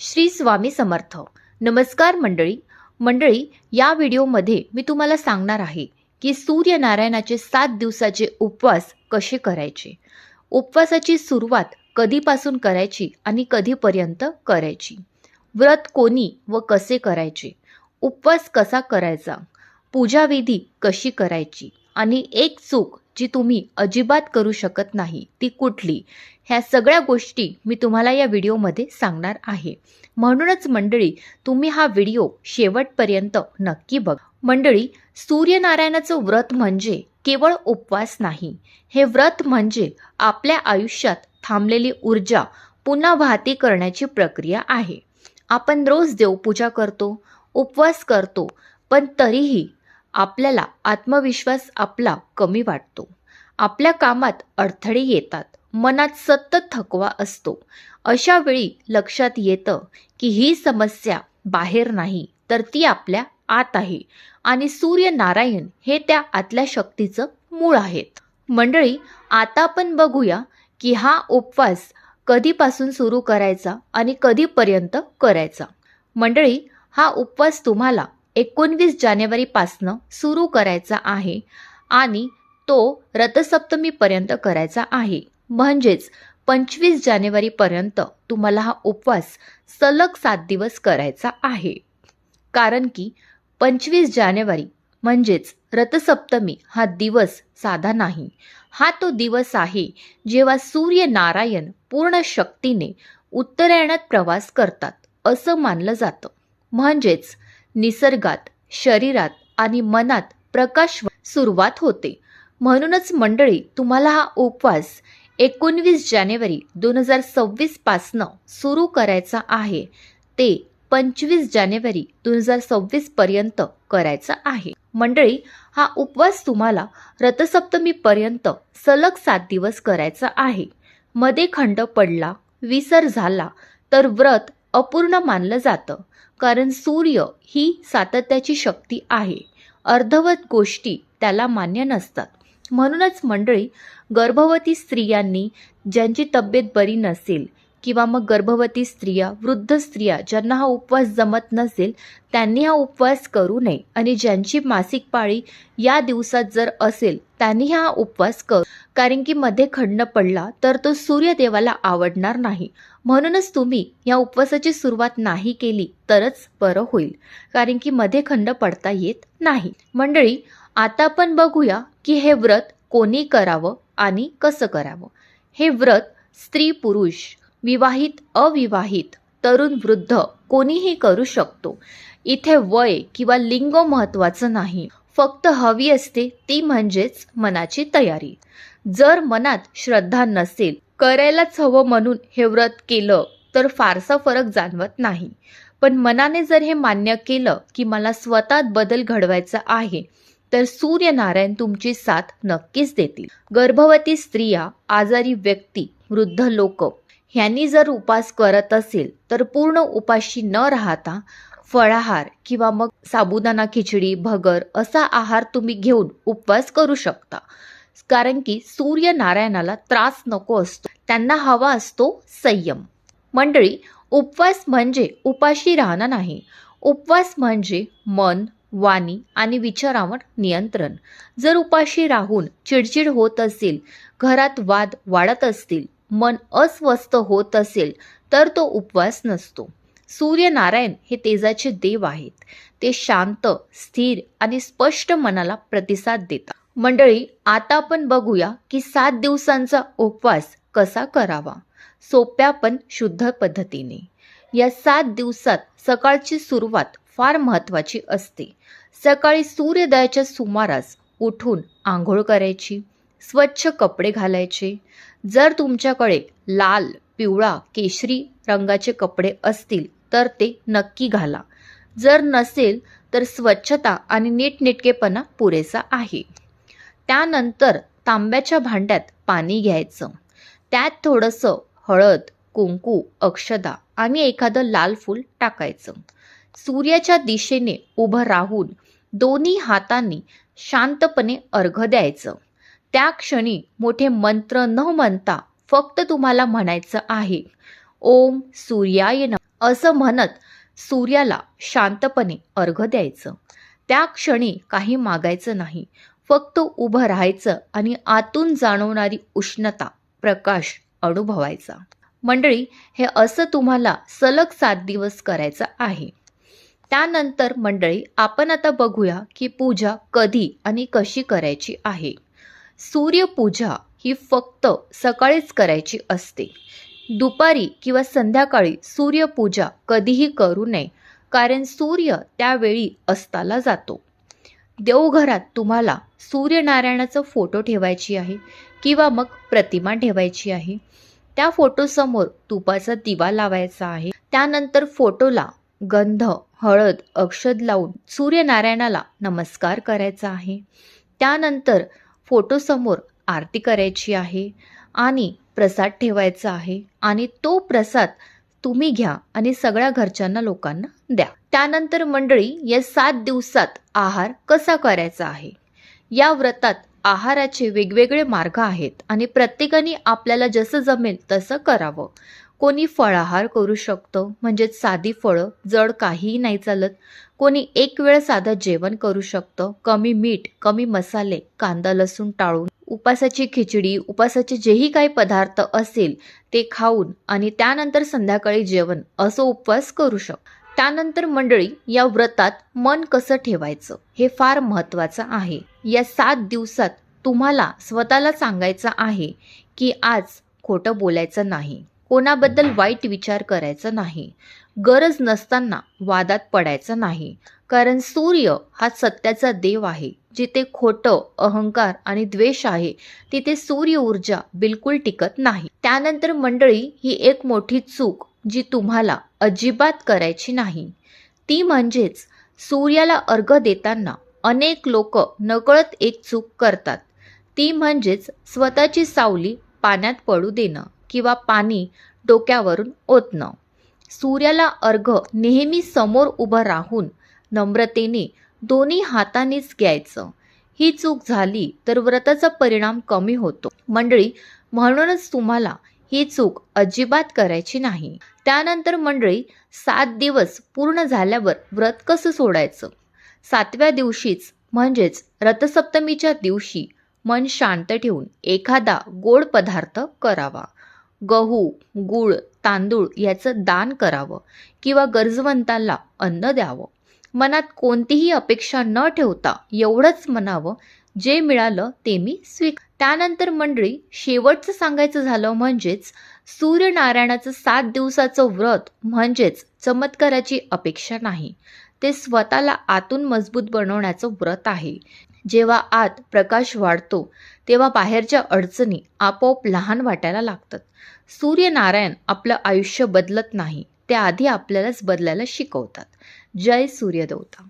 श्री स्वामी समर्थ. नमस्कार मंडळी. मंडळी या व्हिडिओमध्ये मी तुम्हाला सांगणार आहे की सूर्यनारायणाचे सात दिवसाचे उपवास कसे करायचे? उपवासाची सुरुवात कधीपासून करायची आणि कधीपर्यंत करायची? व्रत कोणी व कसे करायचे? उपवास कसा करायचा? पूजाविधी कशी करायची? आणि एक चूक जी तुम्ही अजिबात करू शकत नाही ती कुठली? ह्या सगळ्या गोष्टी मी तुम्हाला या व्हिडिओमध्ये सांगणार आहे. म्हणूनच मंडळी तुम्ही हा व्हिडिओ शेवटपर्यंत नक्की बघ. मंडळी सूर्यनारायणाचं व्रत म्हणजे केवळ उपवास नाही. हे व्रत म्हणजे आपल्या आयुष्यात थांबलेली ऊर्जा पुन्हा वाहती करण्याची प्रक्रिया आहे. आपण रोज देवपूजा करतो उपवास करतो पण तरीही आपल्याला आत्मविश्वास आपला कमी वाटतो. आपल्या कामात अडथळे येतात. मनात सतत थकवा असतो. अशा वेळी लक्षात येतं की ही समस्या बाहेर नाही तर ती आपल्या आत आहे आणि सूर्यनारायण हे त्या आतल्या शक्तीचं मूळ आहेत. मंडळी आता आपण बघूया की हा उपवास कधीपासून सुरू करायचा आणि कधीपर्यंत करायचा. मंडळी हा उपवास तुम्हाला एकोणवीस जानेवारीपासनं सुरू करायचा आहे आणि तो रथसप्तमीपर्यंत करायचा आहे. म्हणजेच पंचवीस जानेवारीपर्यंत तुम्हाला हा उपवास सलग सात दिवस करायचा आहे. कारण की पंचवीस जानेवारी म्हणजेच रथसप्तमी हा दिवस साधा नाही. हा तो दिवस आहे जेव्हा सूर्यनारायण पूर्ण शक्तीने उत्तरायणात प्रवास करतात असं मानलं जातं. म्हणजेच निसर्गात शरीरात आणि मनात प्रकाश सुरुवात होते. म्हणूनच मंडळी तुम्हाला हा उपवास एकोणवीस जानेवारी दोन हजार सव्वीसपासनं सुरू करायचा आहे. ते पंचवीस जानेवारी दोन हजार सव्वीसपर्यंत करायचा आहे. मंडळी हा उपवास तुम्हाला रथसप्तमीपर्यंत सलग सात दिवस करायचा आहे. मध्ये खंड पडला विसर झाला तर व्रत अपूर्ण मानलं जातं. कारण सूर्य ही सातत्याची शक्ती आहे. अर्धवट गोष्टी त्याला मान्य नसतात. म्हणूनच मंडळी गर्भवती स्त्रियांनी ज्यांची तब्येत बरी नसेल किंवा मग गर्भवती स्त्रिया वृद्ध स्त्रिया ज्यांना हा उपवास जमत नसेल त्यांनी हा उपवास करू नये आणि ज्यांची मासिक पाळी या दिवसात जर असेल त्यांनी हा उपवास कर कारण की मध्ये खंड पडला तर तो सूर्यदेवाला आवडणार नाही. म्हणूनच तुम्ही या उपवासाची सुरुवात नाही केली तरच बरं होईल. कारण की मध्ये खंड पडता येत नाही. मंडळी आता आपण बघूया की हे व्रत कोणी करावं आणि कसं करावं. हे व्रत स्त्री पुरुष विवाहित अविवाहित तरुण वृद्ध कोणीही करू शकतो. इथे वय किंवा लिंग महत्त्वाचं नाही. फक्त हवी असते ती म्हणजेच मनाची तयारी. जर मनात श्रद्धा नसेल करायलाच हवं म्हणून हे व्रत केलं तर फारसा फरक जाणवत नाही. पण मनाने जर हे मान्य केलं की मला स्वतःत बदल घडवायचा आहे तर सूर्यनारायण तुमची साथ नक्कीच देतील. गर्भवती स्त्रिया आजारी व्यक्ती वृद्ध लोक ह्यांनी जर उपास करत असेल तर पूर्ण उपाशी न राहता फळाहार किंवा मग साबुदाणा खिचडी भगर असा आहार तुम्ही घेऊन उपवास करू शकता. कारण की सूर्यनारायणाला त्रास नको असतो. त्यांना हवा असतो संयम. मंडळी उपवास म्हणजे उपाशी राहणं नाही. उपवास म्हणजे मन वाणी आणि विचारावर नियंत्रण. जर उपाशी राहून चिडचिड होत असेल घरात वाद वाढत असतील मन अस्वस्थ होत असेल तर तो उपवास नसतो. सूर्यनारायण हे तेजाचे देव आहेत. ते शांत स्थिर आणि स्पष्ट मनाला प्रतिसाद देतात. मंडळी आता आपण बघूया की सात दिवसांचा उपवास कसा करावा. सोप्या पण शुद्ध पद्धतीने. या सात दिवसात सकाळची सुरुवात फार महत्त्वाची असते. सकाळी सूर्योदयाच्या सुमारास उठून आंघोळ करायची स्वच्छ कपडे घालायचे. जर तुमच्याकडे लाल पिवळा केशरी रंगाचे कपडे असतील तर ते नक्की घाला. जर नसेल तर स्वच्छता आणि नीटनेटकेपणा पुरेसा आहे. त्यानंतर तांब्याच्या भांड्यात पाणी घ्यायचं. त्यात थोडंसं हळद कुंकू अक्षदा आणि एखादं लाल फूल टाकायचं. सूर्याच्या दिशेने उभं राहून दोन्ही हातांनी शांतपणे अर्घ द्यायचं. त्या क्षणी मोठे मंत्र न म्हणता फक्त तुम्हाला म्हणायचं आहे ओम सूर्याय न असं म्हणत सूर्याला शांतपणे अर्घ द्यायचं. त्या क्षणी काही मागायचं नाही. फक्त उभं राहायचं आणि आतून जाणवणारी उष्णता प्रकाश अनुभवायचा. मंडळी हे असं तुम्हाला सलग सात दिवस करायचं आहे. त्यानंतर मंडळी आपण आता बघूया की पूजा कधी आणि कशी करायची आहे. सूर्यपूजा ही फक्त सकाळीच करायची असते. दुपारी किंवा संध्याकाळी सूर्यपूजा कधीही करू नये कारण सूर्य त्यावेळी अस्ताला जातो. देवघरात तुम्हाला सूर्यनारायणाचा फोटो ठेवायची आहे किंवा मग प्रतिमा ठेवायची आहे. त्या फोटोसमोर तुपाचा दिवा लावायचा आहे. त्यानंतर फोटोला गंध हळद अक्षद लावून सूर्यनारायणाला नमस्कार करायचा आहे. त्यानंतर फोटोसमोर आरती करायची आहे आणि प्रसाद ठेवायचा आहे आणि तो प्रसाद तुम्ही घ्या आणि सगळ्या घरच्यांना लोकांना द्या. त्यानंतर मंडळी या सात दिवसात आहार कसा करायचा आहे? या व्रतात आहाराचे वेगवेगळे मार्ग आहेत आणि प्रत्येकाने आपल्याला जसं जमेल तसं करावं. कोणी फळाहार करू शकतं म्हणजेच साधी फळं जड काहीही नाही चालत. कोणी एक वेळ साधं जेवण करू शकतं कमी मीठ कमी मसाले कांदा लसूण टाळून. उपासाची खिचडी उपासाचे जेही काही पदार्थ असेल ते खाऊन आणि त्यानंतर संध्याकाळी जेवण असं उपवास करू शकतो. त्यानंतर मंडळी या व्रतात मन कसं ठेवायचं हे फार महत्त्वाचं आहे. या सात दिवसात तुम्हाला स्वतःला सांगायचं आहे की आज खोटं बोलायचं नाही. कोणाबद्दल वाईट विचार करायचा नाही. गरज नसताना वादात पडायचं नाही. कारण सूर्य हा सत्याचा देव आहे. जिथे खोटं अहंकार आणि द्वेष आहे तिथे सूर्य ऊर्जा बिलकुल टिकत नाही. त्यानंतर मंडळी ही एक मोठी चूक जी तुम्हाला अजिबात करायची नाही. ती म्हणजेच सूर्याला अर्घ देताना अनेक लोक नकळत एक चूक करतात. ती म्हणजेच स्वतःची सावली पाण्यात पडू देणं किंवा पाणी डोक्यावरून ओतणं. सूर्याला अर्घ नेहमी समोर उभं राहून नम्रतेने दोन्ही हातानेच घ्यायचं. ही चूक झाली तर व्रताचा परिणाम कमी होतो. मंडळी म्हणूनच तुम्हाला ही चूक अजिबात करायची नाही. त्यानंतर मंडळी सात दिवस पूर्ण झाल्यावर व्रत कसं सोडायचं? सातव्या दिवशीच म्हणजेच रथसप्तमीच्या दिवशी मन शांत ठेवून एखादा गोड पदार्थ करावा. गहू गूळ तांदूळ याचं दान करावं किंवा गरजवंतांना अन्न द्यावं. मनात कोणतीही अपेक्षा न ठेवता एवढंच म्हणावं जे मिळालं ते मी स्वीक त्यानंतर मंडळी शेवटचं सांगायचं झालं म्हणजेच सूर्यनारायणाचं सात दिवसाचं व्रत म्हणजेच चमत्काराची अपेक्षा नाही. ते स्वतःला आतून मजबूत बनवण्याचं व्रत आहे. जेव्हा आत प्रकाश वाढतो तेव्हा बाहेरच्या अडचणी आपोआप लहान वाटायला लागतात. सूर्यनारायण आपलं आयुष्य बदलत नाही ते आधी आपल्यालाच बदलायला शिकवतात. जय सूर्यदेवता.